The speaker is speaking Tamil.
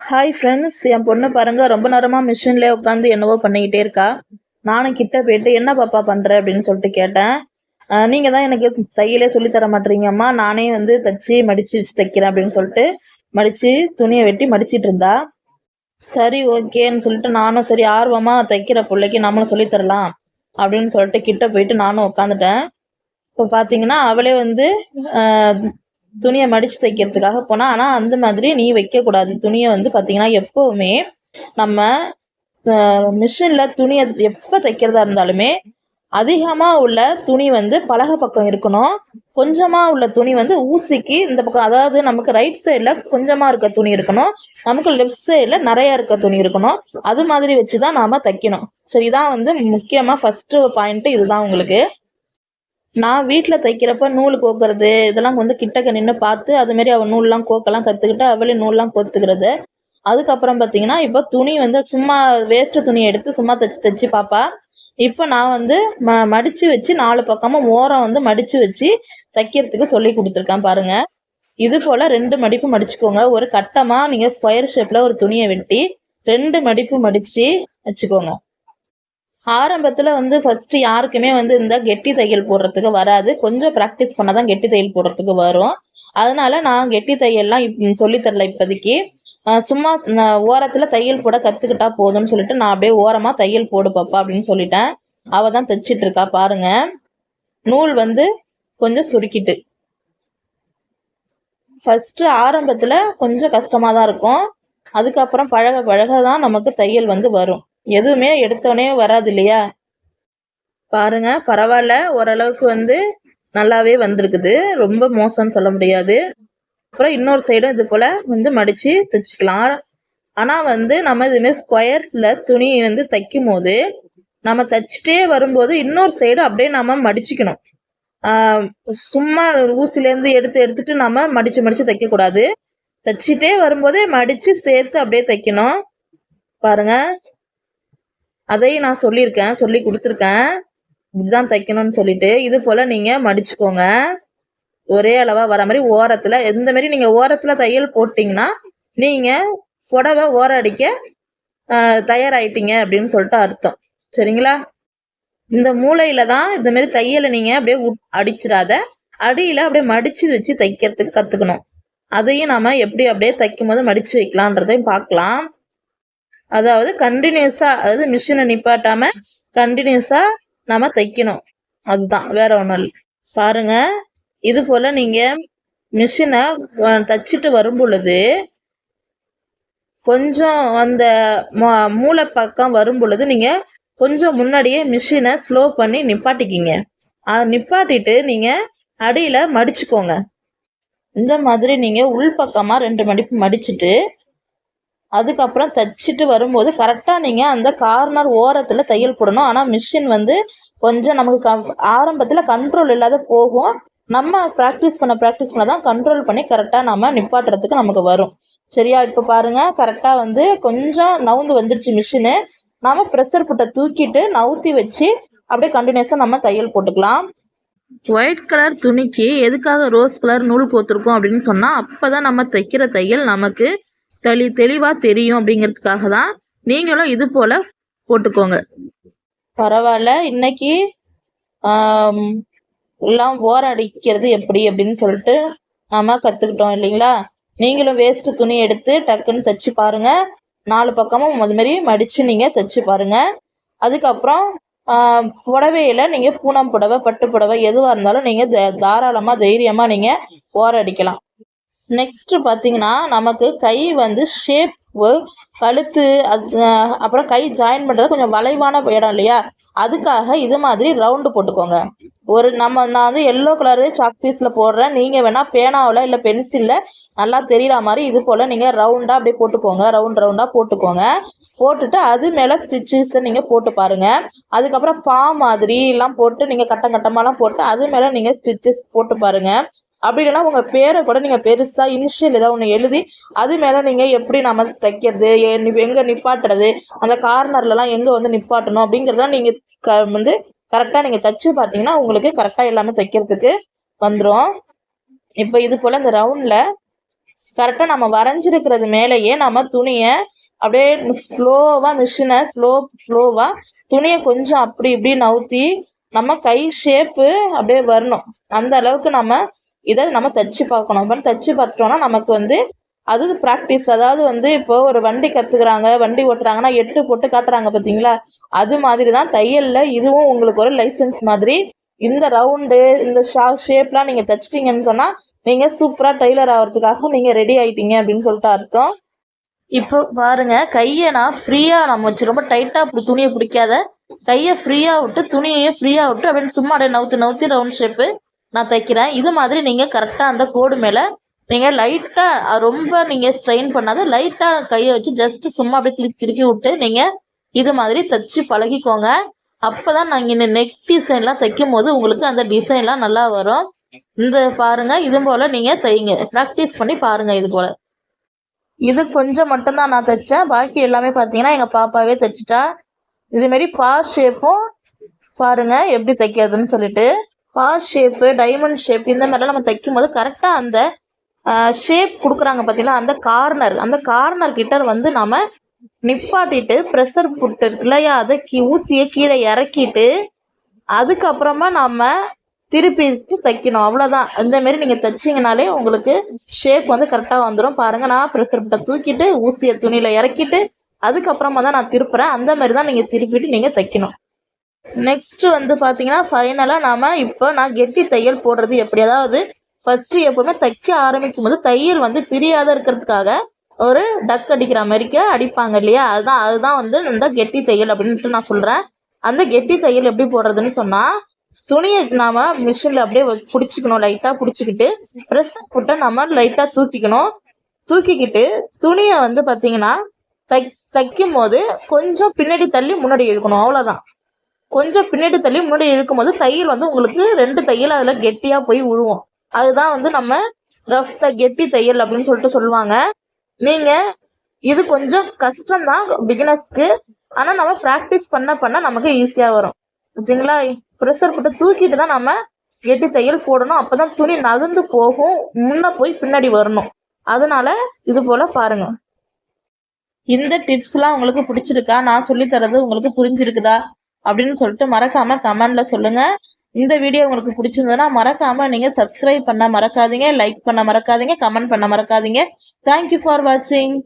ஹாய் ஃப்ரெண்ட்ஸ் என் பொண்ணு பாருங்க ரொம்ப நேரமாக மிஷின்லேயே உட்காந்து என்னவோ பண்ணிக்கிட்டே இருக்கா. நானும் கிட்ட போயிட்டு என்ன பாப்பா பண்ணுற அப்படின்னு சொல்லிட்டு கேட்டேன். நீங்கள் தான் எனக்கு தையலே சொல்லித் தர மாட்டீங்கம்மா. நானே வந்து தச்சு மடித்து வச்சு தைக்கிறேன் அப்படின்னு சொல்லிட்டு மடித்து துணியை வெட்டி மடிச்சிட்டு இருந்தா. சரி ஓகேன்னு சொல்லிட்டு நானும் சரி ஆர்வமாக தைக்கிற பிள்ளைக்கு நம்மளும் சொல்லித் தரலாம் அப்படின்னு சொல்லிட்டு கிட்ட போயிட்டு நானும் உட்காந்துட்டேன் இப்போ பார்த்தீங்கன்னா அவளே வந்து துணியை மடித்து தைக்கிறதுக்காக போனால் ஆனால் அந்த மாதிரி நீ வைக்கக்கூடாது. துணியை வந்து பார்த்தீங்கன்னா எப்போவுமே நம்ம மிஷினில் துணியை எப்போ தைக்கிறதா இருந்தாலுமே அதிகமாக உள்ள துணி வந்து பலகை பக்கம் இருக்கணும். கொஞ்சமாக உள்ள துணி வந்து ஊசிக்கு இந்த பக்கம் அதாவது நமக்கு ரைட் சைடில் கொஞ்சமாக இருக்க துணி இருக்கணும். நமக்கு லெஃப்ட் சைடில் நிறையா இருக்க துணி இருக்கணும். அது மாதிரி வச்சு தான் நாம் தைக்கணும். சரி இதான் வந்து முக்கியமாக ஃபஸ்ட்டு பாயிண்ட்டு இதுதான் உங்களுக்கு. நான் வீட்டில் தைக்கிறப்ப நூல் கோக்கிறது இதெல்லாம் வந்து கிட்டக்க நின்று பார்த்து அதுமாரி அவள் நூல்லாம் கோக்கலாம் கற்றுக்கிட்டு அவளே நூல்லாம் கோத்துக்கிறது. அதுக்கப்புறம் பார்த்தீங்கன்னா இப்போ துணி வந்து சும்மா வேஸ்ட்டு துணியை எடுத்து சும்மா தைச்சி தைச்சி பார்ப்பா இப்போ நான் வந்து ம மடித்து வச்சு நாலு பக்கமும் ஓரம் வந்து மடித்து வச்சு தைக்கிறதுக்கு சொல்லி கொடுத்துருக்கேன் பாருங்கள் இது போல் ரெண்டு மடிப்பு மடிச்சுக்கோங்க. ஒரு கட்டமாக நீங்கள் ஸ்கொயர் ஷேப்பில் ஒரு துணியை வெட்டி ரெண்டு மடிப்பு மடித்து வச்சுக்கோங்க. ஆரம்பத்தில் வந்து ஃபஸ்ட்டு யாருக்குமே வந்து இந்த கெட்டி தையல் போடுறதுக்கு வராது. கொஞ்சம் ப்ராக்டிஸ் பண்ணால் தான் கெட்டி தையல் போடுறதுக்கு வரும். அதனால நான் கெட்டி தையல்லாம் இப் சொல்லித்தரல இப்போதைக்கு. சும்மா ஓரத்தில் தையல் போட கற்றுக்கிட்டா போதும்னு சொல்லிட்டு நான் அப்படியே ஓரமாக தையல் போடு பாப்பா அப்படின்னு சொல்லிட்டேன். அவள் தான் தைச்சிட்டு இருக்கா பாருங்க. நூல் வந்து கொஞ்சம் சுருக்கிட்டு. ஃபஸ்ட்டு ஆரம்பத்தில் கொஞ்சம் கஷ்டமாக தான் இருக்கும். அதுக்கப்புறம் பழக பழக தான் நமக்கு தையல் வந்து வரும். எதுவுமே எடுத்தோடனே வராது இல்லையா பாருங்க பரவாயில்ல. ஓரளவுக்கு வந்து நல்லாவே வந்திருக்குது. ரொம்ப மோசம்னு சொல்ல முடியாது. அப்புறம் இன்னொரு சைடும் இது போல் வந்து மடித்து தைச்சிக்கலாம். ஆனால் வந்து நம்ம இதுமாரி ஸ்கொயரில் துணி வந்து தைக்கும் போது நம்ம தைச்சிட்டே வரும்போது இன்னொரு சைடு அப்படியே நம்ம மடிச்சுக்கணும். சும்மா ஊசிலேருந்து எடுத்து எடுத்துட்டு நம்ம மடித்து மடித்து தைக்கக்கூடாது. தைச்சிட்டே வரும்போதே மடித்து சேர்த்து அப்படியே தைக்கணும். பாருங்க. அதையும் நான் சொல்லியிருக்கேன் சொல்லி கொடுத்துருக்கேன். இப்படிதான் தைக்கணும்னு சொல்லிட்டு இது போல் நீங்கள் மடிச்சுக்கோங்க. ஒரே அளவாக வர மாதிரி ஓரத்தில் எந்த மாதிரி நீங்கள் ஓரத்தில் தையல் போட்டிங்கன்னா நீங்கள் புடவை ஓரம் அடிக்க தயாராயிட்டீங்க அப்படின்னு சொல்லிட்டு அர்த்தம். சரிங்களா? இந்த மூலையில தான் இந்த மாதிரி தையலை நீங்கள் அப்படியே உட்- அடிச்சிடாத. அடியில் அப்படியே மடிச்சு வச்சு தைக்கிறதுக்கு கற்றுக்கணும் அதையும் நாம எப்படி அப்படியே தைக்கும் போது மடிச்சு வைக்கலான்றதையும் பார்க்கலாம். அதாவது கண்டினியூஸாக அதாவது மிஷினை நிப்பாட்டாம கண்டினியூஸாக நாம தைக்கணும். அதுதான் வேற ஒன்றும் இல்லை. பாருங்க இது போல் நீங்கள் மிஷினை தச்சுட்டு வரும் பொழுது கொஞ்சம் அந்த ம- மூளை பக்கம் வரும் பொழுது நீங்கள் கொஞ்சம் முன்னாடியே மிஷினை ஸ்லோ பண்ணி நிப்பாட்டிக்கிங்க. நிப்பாட்டிட்டு நீங்கள் அடியில் மடிச்சுக்கோங்க. இந்த மாதிரி நீங்கள் உள்பக்கமாக ரெண்டு மடிப்பு மடிச்சுட்டு அதுக்கப்புறம் தைச்சிட்டு வரும்போது கரெக்டாக நீங்கள் அந்த கார்னர் ஓரத்தில் தையல் போடணும். ஆனால் மிஷின் வந்து கொஞ்சம் நமக்கு க ஆரம்பத்தில் கண்ட்ரோல் இல்லாத போகும். நம்ம ப்ராக்டிஸ் பண்ண ப்ராக்டிஸ் பண்ண தான் கண்ட்ரோல் பண்ணி கரெக்டாக நம்ம நிப்பாட்டுறதுக்கு நமக்கு வரும். சரியா? இப்போ பாருங்கள் கரெக்டாக வந்து கொஞ்சம் நவுந்து வந்துடுச்சு மிஷினு நம்ம ப்ரெஷர் புட்டை தூக்கிட்டு நவுத்தி வச்சு அப்படியே கண்டினியூஸாக நம்ம தையல் போட்டுக்கலாம். ஒயிட் கலர் துணிக்கு எதுக்காக ரோஸ் கலர் நூல் கோத்துருக்கோம் அப்படின்னு சொன்னால் அப்போ தான் நம்ம தைக்கிற தையல் நமக்கு தெளி தெளிவாக தெரியும் அப்படிங்கிறதுக்காக தான் நீங்களும் இது போல் போட்டுக்கோங்க. பரவாயில்ல. இன்னைக்கு எல்லாம் ஓர அடிக்கிறது எப்படி அப்படின்னு சொல்லிட்டு நாம கற்றுக்கிட்டோம் இல்லைங்களா? நீங்களும் வேஸ்ட்டு துணி எடுத்து டக்குன்னு தைச்சு பாருங்க. நாலு பக்கமும் அது மாதிரி மடித்து நீங்கள் தைச்சு பாருங்க. அதுக்கப்புறம் புடவையில் புடவையில நீங்கள் பூனம் புடவை பட்டு புடவை எதுவாக இருந்தாலும் நீங்கள் தாராளமாக தைரியமாக நீங்கள் ஓரடிக்கலாம் அடிக்கலாம். நெக்ஸ்ட்டு பார்த்தீங்கன்னா நமக்கு கை வந்து ஷேப் கழுத்து அது அப்புறம் கை ஜாயின் பண்ணுறது கொஞ்சம் வளைவான இடம் இல்லையா? அதுக்காக இது மாதிரி ரவுண்டு போட்டுக்கோங்க. ஒரு நம்ம நான் வந்து எல்லோ கலரு சாக் பீஸில் போடுறேன். நீங்கள் வேணால் பேனாவில் இல்லை பென்சிலில் நல்லா தெரிகிற மாதிரி இது போல் நீங்கள் ரவுண்டாக அப்படியே போட்டுக்கோங்க. ரவுண்ட் ரவுண்டாக போட்டுக்கோங்க. போட்டுட்டு அது மேலே ஸ்டிச்சஸை நீங்கள் போட்டு பாருங்கள் அதுக்கப்புறம் பா மாதிரி எல்லாம் போட்டு நீங்கள் கட்டம் கட்டமாலாம் போட்டு அது மேலே நீங்கள் ஸ்டிச்சஸ் போட்டு பாருங்கள் அப்படி இல்லைன்னா உங்கள் பேரை கூட நீங்கள் பெருசாக இனிஷியல் ஏதாவது ஒன்று எழுதி அது மேலே நீங்கள் எப்படி நம்ம தைக்கிறது எங்கே நிப்பாட்டுறது அந்த கார்னர்லலாம் எங்கே வந்து நிப்பாட்டணும் அப்படிங்கிறதெல்லாம் நீங்கள் க வந்து கரெக்டாக நீங்கள் தைச்சு பார்த்தீங்கன்னா உங்களுக்கு கரெக்டாக எல்லாமே தைக்கிறதுக்கு வந்துடும் இப்போ இது போல் இந்த ரவுண்டில் கரெக்டாக நம்ம வரைஞ்சிருக்கிறது மேலேயே நம்ம துணியை அப்படியே ஸ்லோவாக மிஷினை ஸ்லோ ஸ்லோவாக துணியை கொஞ்சம் அப்படி இப்படி நவுத்தி நம்ம கை ஷேப்பு அப்படியே வரணும். அந்த அளவுக்கு நம்ம இதை நம்ம தச்சு பார்க்கணும். அப்போ தச்சு பார்த்துட்டோம்னா நமக்கு வந்து அது ப்ராக்டிஸ் அதாவது வந்து இப்போ ஒரு வண்டி கற்றுக்குறாங்க வண்டி ஓட்டுறாங்கன்னா எட்டு போட்டு காட்டுறாங்க பார்த்தீங்களா அது மாதிரி தான் தையலில் இதுவும் உங்களுக்கு ஒரு லைசன்ஸ் மாதிரி. இந்த ரவுண்டு இந்த ஷா ஷேப்லாம் நீங்கள் தைச்சிட்டிங்கன்னு சொன்னால் நீங்கள் சூப்பராக டெய்லர் ஆகிறதுக்காக நீங்கள் ரெடி ஆகிட்டீங்க அப்படின்னு சொல்லிட்டு அர்த்தம். இப்போ பாருங்க கையை நான் ஃப்ரீயாக நம்ம வச்சு ரொம்ப டைட்டாக இப்படி துணியை பிடிக்காத கையை ஃப்ரீயாக விட்டு துணியையே ஃப்ரீயாக விட்டு அப்படின்னு சும்மா அப்படியே நவுத்து நவுத்தி ரவுண்ட் ஷேப்பு நான் தைக்கிறேன். இது மாதிரி நீங்கள் கரெக்டாக அந்த கோடு மேலே நீங்கள் லைட்டாக ரொம்ப நீங்கள் ஸ்ட்ரெயின் பண்ணாத லைட்டாக கையை வச்சு ஜஸ்ட் சும்மா அப்படியே கிளிக் கிளிக்கி விட்டு நீங்கள் இது மாதிரி தைச்சி பழகிக்கோங்க. அப்போ தான் நாங்கள் இந்த நெக் டிசைன்லாம் தைக்கும் போது உங்களுக்கு அந்த டிசைன்லாம் நல்லா வரும். இந்த பாருங்கள் இது போல் நீங்கள் தைங்க. ப்ராக்டிஸ் பண்ணி பாருங்கள் இது போல். இது கொஞ்சம் மட்டும்தான் நான் தைச்சேன். பாக்கி எல்லாமே பார்த்தீங்கன்னா எங்கள் பாப்பாவே தைச்சிட்டா. இதுமாரி பா ஷேப்பும் பாருங்கள் எப்படி தைக்கிறதுன்னு சொல்லிட்டு. ஃபார் ஷேப்பு டைமண்ட் ஷேப் இந்த மாதிரிலாம் நம்ம தைக்கும் போது கரெக்டாக அந்த ஷேப் கொடுக்குறாங்க பார்த்தீங்களா அந்த கார்னர் அந்த கார்னர் கிட்ட வந்து நம்ம நிப்பாட்டிட்டு ப்ரெஷர் புட்டு இல்லையா அதை கீ ஊசியை கீழே இறக்கிட்டு அதுக்கப்புறமா நம்ம திருப்பிட்டு தைக்கணும். அவ்வளோதான் இந்தமாரி நீங்கள் தைச்சிங்கனாலே உங்களுக்கு ஷேப் வந்து கரெக்டாக வந்துடும் பாருங்கள் நான் ப்ரெஷர் புட்டை தூக்கிட்டு ஊசியை துணியில் இறக்கிட்டு அதுக்கப்புறமா தான் நான் திருப்புறேன். அந்த மாதிரி தான் நீங்கள் திருப்பிட்டு நீங்கள் தைக்கணும். நெக்ஸ்ட் வந்து பார்த்தீங்கன்னா ஃபைனலாக நாம இப்போ நான் கெட்டி தையல் போடுறது எப்படி? அதாவது ஃபஸ்ட்டு எப்போவுமே தைக்க ஆரம்பிக்கும் போது தையல் வந்து பிரியாத இருக்கிறதுக்காக ஒரு டக் அடிக்கிற மாதிரிக்க அடிப்பாங்க இல்லையா? அதுதான் அதுதான் வந்து இந்த கெட்டி தையல் அப்படின்ட்டு நான் சொல்கிறேன் அந்த கெட்டி தையல் எப்படி போடுறதுன்னு சொன்னால் துணியை நாம மிஷினில் அப்படியே வ- பிடிச்சிக்கணும் லைட்டாக பிடிச்சிக்கிட்டு ப்ரெஸ்ஸை போட்டு நம்ம லைட்டாக தூக்கிக்கணும். தூக்கிக்கிட்டு துணியை வந்து பார்த்தீங்கன்னா தை தைக்கும் போது கொஞ்சம் பின்னாடி தள்ளி முன்னாடி இழுக்கணும். அவ்வளோதான் கொஞ்சம் பின்னாடி தள்ளி முன்னாடி இழுக்கும்போது தையல் வந்து உங்களுக்கு ரெண்டு தையல் அதில் கெட்டியாக போய் விழுவும் அதுதான் வந்து நம்ம ரஃப் த கெட்டி தையல் அப்படின்னு சொல்லிட்டு சொல்லுவாங்க. நீங்கள் இது கொஞ்சம் கஷ்டம்தான் பிகினர்ஸ்க்கு ஆனால் நம்ம ப்ராக்டிஸ் பண்ண பண்ண நமக்கு ஈஸியாக வரும். ஓகேங்களா ப்ரெஷர் போட்டு தூக்கிட்டு தான் நம்ம கெட்டி தையல் போடணும். அப்போ தான் துணி நகர்ந்து போகும். முன்ன போய் பின்னாடி வரணும். அதனால இது போல் பாருங்கள் இந்த டிப்ஸ்லாம் உங்களுக்கு பிடிச்சிருக்கா? நான் சொல்லித் தரது உங்களுக்கு புரிஞ்சிருக்குதா? அப்படின்னு சொல்லிட்டு மறக்காம கமெண்ட்ல சொல்லுங்க. இந்த வீடியோ உங்களுக்கு பிடிச்சிருந்ததுன்னா மறக்காம நீங்க சப்ஸ்கிரைப் பண்ண மறக்காதீங்க லைக் பண்ண மறக்காதீங்க கமெண்ட் பண்ண மறக்காதீங்க. தேங்க்யூ ஃபார் வாட்சிங்